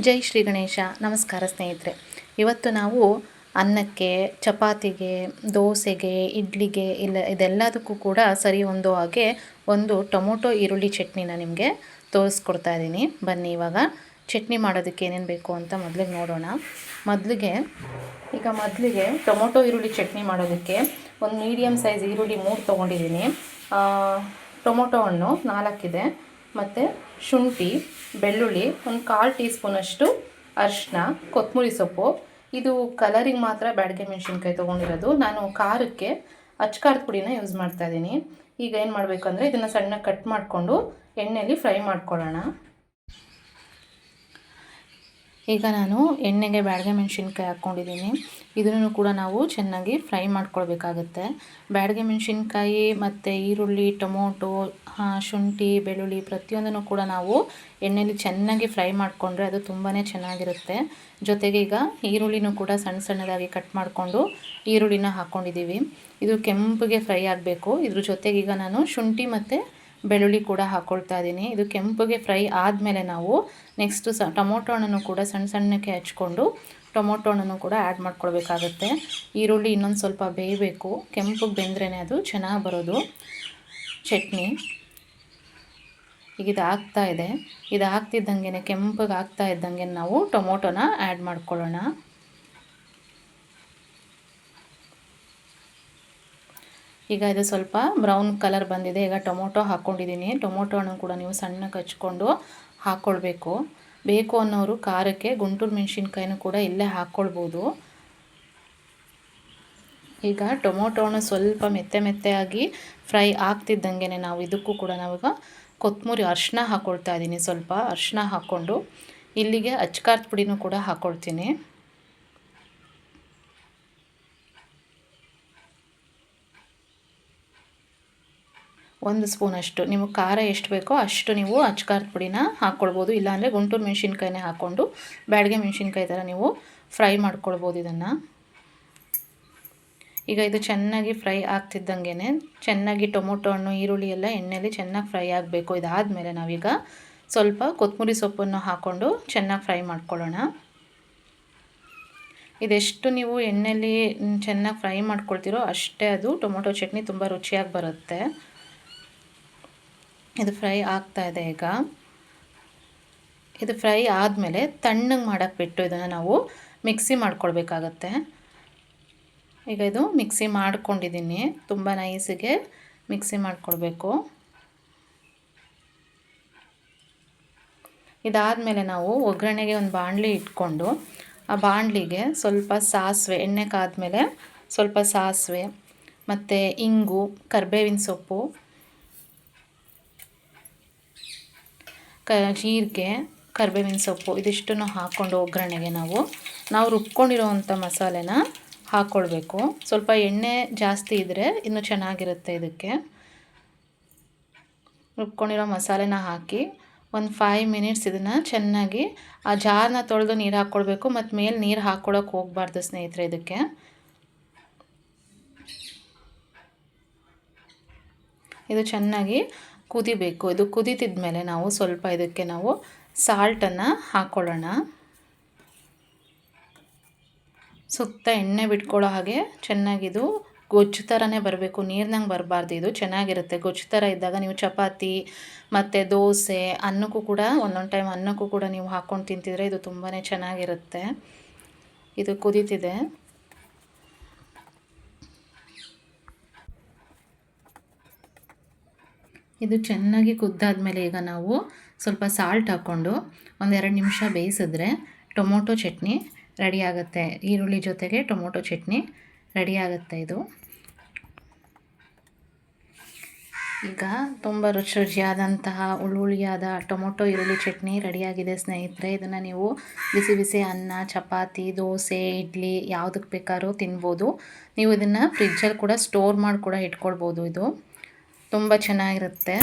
ಜೈ ಶ್ರೀ ಗಣೇಶ. ನಮಸ್ಕಾರ ಸ್ನೇಹಿತರೆ. ಇವತ್ತು ನಾವು ಅನ್ನಕ್ಕೆ, ಚಪಾತಿಗೆ, ದೋಸೆಗೆ, ಇಡ್ಲಿಗೆ ಇಲ್ಲ, ಇದೆಲ್ಲದಕ್ಕೂ ಕೂಡ ಸರಿ ಹೊಂದೋ ಹಾಗೆ ಒಂದು ಟೊಮೊಟೊ, ಈರುಳ್ಳಿ ಚಟ್ನಿನ ನಿಮಗೆ ತೋರಿಸ್ಕೊಡ್ತಾ ಇದ್ದೀನಿ. ಬನ್ನಿ ಇವಾಗ ಚಟ್ನಿ ಮಾಡೋದಕ್ಕೆ ಏನೇನು ಬೇಕು ಅಂತ ಮೊದಲಿಗೆ ನೋಡೋಣ. ಮೊದಲಿಗೆ, ಈಗ ಮೊದಲಿಗೆ ಟೊಮೊಟೊ, ಈರುಳ್ಳಿ ಚಟ್ನಿ ಮಾಡೋದಕ್ಕೆ ಒಂದು ಮೀಡಿಯಮ್ ಸೈಜ್ ಈರುಳ್ಳಿ ಮೂರು ತೊಗೊಂಡಿದ್ದೀನಿ. ಟೊಮೊಟೊ ಹಣ್ಣು ನಾಲ್ಕಿದೆ. ಮತ್ತು ಶುಂಠಿ, ಬೆಳ್ಳುಳ್ಳಿ, ಒಂದು ಕಾಲು ಟೀ ಸ್ಪೂನಷ್ಟು ಅರಿಶಿನ ಕೊತ್ತಂಬರಿ ಸೊಪ್ಪು. ಇದು ಕಲರಿಗೆ ಮಾತ್ರ ಬ್ಯಾಡಿಗೆ ಮೆಣಸಿನ್ಕಾಯಿ ತೊಗೊಂಡಿರೋದು. ನಾನು ಖಾರಕ್ಕೆ ಅಚ್ಕಾರದ ಪುಡಿನ ಯೂಸ್ ಮಾಡ್ತಾ ಇದ್ದೀನಿ. ಈಗ ಏನು ಮಾಡಬೇಕಂದ್ರೆ ಇದನ್ನು ಸಣ್ಣ ಕಟ್ ಮಾಡಿಕೊಂಡು ಎಣ್ಣೆಯಲ್ಲಿ ಫ್ರೈ ಮಾಡ್ಕೊಳ್ಳೋಣ. ಈಗ ನಾನು ಎಣ್ಣೆಗೆ ಬ್ಯಾಡಗೆ ಮೆಣಸಿನ್ಕಾಯಿ ಹಾಕ್ಕೊಂಡಿದ್ದೀನಿ. ಇದನ್ನು ಕೂಡ ನಾವು ಚೆನ್ನಾಗಿ ಫ್ರೈ ಮಾಡ್ಕೊಳ್ಬೇಕಾಗತ್ತೆ. ಬ್ಯಾಡಗೆ ಮೆಣಸಿನ್ಕಾಯಿ ಮತ್ತು ಈರುಳ್ಳಿ, ಟೊಮೊಟೊ ಶುಂಠಿ, ಬೆಳ್ಳುಳ್ಳಿ ಪ್ರತಿಯೊಂದನ್ನು ಕೂಡ ನಾವು ಎಣ್ಣೆಯಲ್ಲಿ ಚೆನ್ನಾಗಿ ಫ್ರೈ ಮಾಡಿಕೊಂಡ್ರೆ ಅದು ತುಂಬಾ ಚೆನ್ನಾಗಿರುತ್ತೆ. ಜೊತೆಗೆ ಈಗ ಈರುಳ್ಳಿನೂ ಕೂಡ ಸಣ್ಣ ಸಣ್ಣದಾಗಿ ಕಟ್ ಮಾಡಿಕೊಂಡು ಈರುಳ್ಳಿನ ಹಾಕ್ಕೊಂಡಿದ್ದೀವಿ ಇದು ಕೆಂಪಿಗೆ ಫ್ರೈ ಆಗಬೇಕು. ಇದ್ರ ಜೊತೆಗೆ ಈಗ ನಾನು ಶುಂಠಿ ಮತ್ತು ಬೆಳ್ಳುಳ್ಳಿ ಕೂಡ ಹಾಕ್ಕೊಳ್ತಾ ಇದ್ದೀನಿ ಇದು ಕೆಂಪಗೆ ಫ್ರೈ ಆದಮೇಲೆ ನಾವು ನೆಕ್ಸ್ಟು ಸ ಟೊಮೊಟೊ ಹಣ್ಣನ್ನು ಕೂಡ ಸಣ್ಣ ಸಣ್ಣಕ್ಕೆ ಹಚ್ಕೊಂಡು ಟೊಮೊಟೊ ಹಣ್ಣನ್ನು ಕೂಡ ಆ್ಯಡ್ ಮಾಡ್ಕೊಳ್ಬೇಕಾಗುತ್ತೆ. ಈರುಳ್ಳಿ ಇನ್ನೊಂದು ಸ್ವಲ್ಪ ಬೇಯಬೇಕು. ಕೆಂಪಗೆ ಬೆಂದ್ರೇ ಅದು ಚೆನ್ನಾಗಿ ಬರೋದು. ಚಟ್ನಿ ಈಗ ಇದು ಆಗ್ತಾ ಇದೆ. ಇದು ಆಗ್ತಿದ್ದಂಗೆ ಕೆಂಪಗೆ ಆಗ್ತಾ ಇದ್ದಂಗೆ ನಾವು ಟೊಮೊಟೊನ ಆ್ಯಡ್ ಮಾಡ್ಕೊಳ್ಳೋಣ. ಈಗ ಇದು ಸ್ವಲ್ಪ ಬ್ರೌನ್ ಕಲರ್ ಬಂದಿದೆ. ಈಗ ಟೊಮೊಟೊ ಹಾಕ್ಕೊಂಡಿದ್ದೀನಿ ಟೊಮೊಟೊ ಹಣ್ಣು ಕೂಡ ನೀವು ಸಣ್ಣಕ್ಕೆ ಹಚ್ಕೊಂಡು ಹಾಕ್ಕೊಳ್ಬೇಕು ಬೇಕು ಅನ್ನೋರು ಖಾರಕ್ಕೆ, ಗುಂಟೂರು ಮೆಣಸಿನ್ಕಾಯಿನೂ ಕೂಡ ಇಲ್ಲೇ ಹಾಕ್ಕೊಳ್ಬೋದು ಈಗ ಟೊಮೊಟೊ ಹಣ್ಣು ಸ್ವಲ್ಪ ಮೆತ್ತೆ ಮೆತ್ತೆಯಾಗಿ ಫ್ರೈ ಆಗ್ತಿದ್ದಂಗೆ ನಾವು ಇದಕ್ಕೂ ಕೂಡ ನಾವೀಗ ಕೊತ್ತಂಬರಿ ಅರ್ಶಿನ ಹಾಕ್ಕೊಳ್ತಾ ಇದ್ದೀನಿ. ಸ್ವಲ್ಪ ಅರ್ಶಿನ ಹಾಕ್ಕೊಂಡು ಇಲ್ಲಿಗೆ ಅಚ್ಕಾರದ ಪುಡಿನೂ ಕೂಡ ಹಾಕ್ಕೊಳ್ತೀನಿ ಒಂದು ಸ್ಪೂನಷ್ಟು ನಿಮಗೆ ಖಾರ ಎಷ್ಟು ಬೇಕೋ ಅಷ್ಟು ನೀವು ಅಚ್ಕಾರದ ಪುಡಿನ ಹಾಕ್ಕೊಳ್ಬೋದು. ಇಲ್ಲಾಂದರೆ ಗುಂಟೂರು ಮೆಣಸಿನ್ಕಾಯಿನೇ ಹಾಕ್ಕೊಂಡು ಬ್ಯಾಡಗೆ ಮೆಣಸಿನ್ಕಾಯಿ ಥರ ನೀವು ಫ್ರೈ ಮಾಡ್ಕೊಳ್ಬೋದು ಇದನ್ನು. ಈಗ ಇದು ಚೆನ್ನಾಗಿ ಫ್ರೈ ಆಗ್ತಿದ್ದಂಗೆ ಚೆನ್ನಾಗಿ ಟೊಮೊಟೊ ಹಣ್ಣು, ಈರುಳ್ಳಿ ಎಲ್ಲ ಎಣ್ಣೆಯಲ್ಲಿ ಚೆನ್ನಾಗಿ ಫ್ರೈ ಆಗಬೇಕು. ಇದಾದಮೇಲೆ ನಾವೀಗ ಸ್ವಲ್ಪ ಕೊತ್ತಂಬರಿ ಸೊಪ್ಪನ್ನು ಹಾಕ್ಕೊಂಡು ಚೆನ್ನಾಗಿ ಫ್ರೈ ಮಾಡ್ಕೊಳ್ಳೋಣ. ಇದೆಷ್ಟು ನೀವು ಎಣ್ಣೆಯಲ್ಲಿ ಚೆನ್ನಾಗಿ ಫ್ರೈ ಮಾಡ್ಕೊಳ್ತೀರೋ ಅಷ್ಟೇ ಅದು ಟೊಮೊಟೊ ಚಟ್ನಿ ತುಂಬ ರುಚಿಯಾಗಿ ಬರುತ್ತೆ. ಇದು ಫ್ರೈ ಆಗ್ತಾ ಇದೆ ಈಗ. ಇದು ಫ್ರೈ ಆದಮೇಲೆ ತಣ್ಣಗೆ ಮಾಡೋಕ್ಕೆ ಬಿಟ್ಟು ಇದನ್ನು ನಾವು ಮಿಕ್ಸಿ ಮಾಡ್ಕೊಳ್ಬೇಕಾಗತ್ತೆ. ಈಗ ಇದು ಮಿಕ್ಸಿ ಮಾಡ್ಕೊಂಡಿದ್ದೀನಿ. ತುಂಬ ನೈಸಿಗೆ ಮಿಕ್ಸಿ ಮಾಡ್ಕೊಳ್ಬೇಕು. ಇದಾದಮೇಲೆ ನಾವು ಒಗ್ಗರಣೆಗೆ ಒಂದು ಬಾಣಲಿ ಇಟ್ಕೊಂಡು ಆ ಬಾಣಲಿಗೆ ಸ್ವಲ್ಪ ಸಾಸಿವೆ, ಎಣ್ಣೆ ಕಾದ್ಮೇಲೆ ಸ್ವಲ್ಪ ಸಾಸಿವೆ, ಮತ್ತು ಇಂಗು, ಕರ್ಬೇವಿನ ಸೊಪ್ಪು ಜೀರಿಗೆ ಕರಿಬೇವಿನ ಸೊಪ್ಪು, ಇದಿಷ್ಟನ್ನು ಹಾಕ್ಕೊಂಡು ಒಗ್ಗರಣೆಗೆ ನಾವು ನಾವು ರುಬ್ಕೊಂಡಿರೋವಂಥ ಮಸಾಲೆನ ಹಾಕ್ಕೊಳ್ಬೇಕು ಸ್ವಲ್ಪ ಎಣ್ಣೆ ಜಾಸ್ತಿ ಇದ್ದರೆ ಇನ್ನೂ ಚೆನ್ನಾಗಿರುತ್ತೆ ಇದಕ್ಕೆ. ರುಬ್ಕೊಂಡಿರೋ ಮಸಾಲೆನ ಹಾಕಿ ಒಂದು ಫೈವ್ ಮಿನಿಟ್ಸ್ ಇದನ್ನು ಚೆನ್ನಾಗಿ ಆ ಜಾರನ್ನ ತೊಳೆದು ನೀರು ಹಾಕ್ಕೊಳ್ಬೇಕು ಮತ್ತು ಮೇಲೆ ನೀರು ಹಾಕ್ಕೊಳಕ್ಕೆ ಹೋಗಬಾರ್ದು ಸ್ನೇಹಿತರೆ ಇದಕ್ಕೆ. ಇದು ಚೆನ್ನಾಗಿ ಕುದಿಬೇಕು. ಇದು ಕುದೀತಿದ ಮೇಲೆ ನಾವು ಸ್ವಲ್ಪ ಇದಕ್ಕೆ ನಾವು ಸಾಲ್ಟನ್ನು ಹಾಕ್ಕೊಳ್ಳೋಣ ಸುತ್ತ ಎಣ್ಣೆ ಬಿಟ್ಕೊಳ್ಳೋ ಹಾಗೆ ಚೆನ್ನಾಗಿದು ಗೊಜ್ಜು ಥರನೇ ಬರಬೇಕು. ನೀರಿನಂಗೆ ಬರಬಾರ್ದು. ಇದು ಚೆನ್ನಾಗಿರುತ್ತೆ. ಗೊಜ್ಜು ಥರ ಇದ್ದಾಗ ನೀವು ಚಪಾತಿ ಮತ್ತು ದೋಸೆ ಅನ್ನಕ್ಕೂ ಕೂಡ ಒಂದೊಂದು ಟೈಮ್ ಅನ್ನಕ್ಕೂ ಕೂಡ ನೀವು ಹಾಕ್ಕೊಂಡು ತಿಂತಿದ್ರೆ ಇದು ತುಂಬಾ ಚೆನ್ನಾಗಿರುತ್ತೆ. ಇದು ಕುದೀತಿದೆ. ಇದು ಚೆನ್ನಾಗಿ ಕುದ್ದಾದಮೇಲೆ ಈಗ ನಾವು ಸ್ವಲ್ಪ ಸಾಲ್ಟ್ ಹಾಕ್ಕೊಂಡು ಒಂದೆರಡು ನಿಮಿಷ ಬೇಯಿಸಿದ್ರೆ ಟೊಮೊಟೊ ಚಟ್ನಿ ರೆಡಿ ಆಗುತ್ತೆ. ಈರುಳ್ಳಿ ಜೊತೆಗೆ ಟೊಮೊಟೊ ಚಟ್ನಿ ರೆಡಿ ಆಗುತ್ತೆ ಇದು. ಈಗ ತುಂಬ ರುಚಿ ರುಚಿಯಾದಂತಹ ಉಳ್ಳುಳ್ಳಿಯಾದ ಟೊಮೊಟೊ ಈರುಳ್ಳಿ ಚಟ್ನಿ ರೆಡಿಯಾಗಿದೆ ಸ್ನೇಹಿತರೆ. ಇದನ್ನು ನೀವು ಬಿಸಿ ಬಿಸಿ ಅನ್ನ, ಚಪಾತಿ, ದೋಸೆ, ಇಡ್ಲಿ ಯಾವುದಕ್ಕೆ ಬೇಕಾದ್ರೂ ತಿನ್ಬೋದು. ನೀವು ಇದನ್ನು ಫ್ರಿಜ್ಜಲ್ಲಿ ಕೂಡ ಸ್ಟೋರ್ ಮಾಡಿ ಕೂಡ ಇಟ್ಕೊಳ್ಬೋದು ಇದು. ತುಂಬ ಚೆನ್ನಾಗಿರುತ್ತೆ.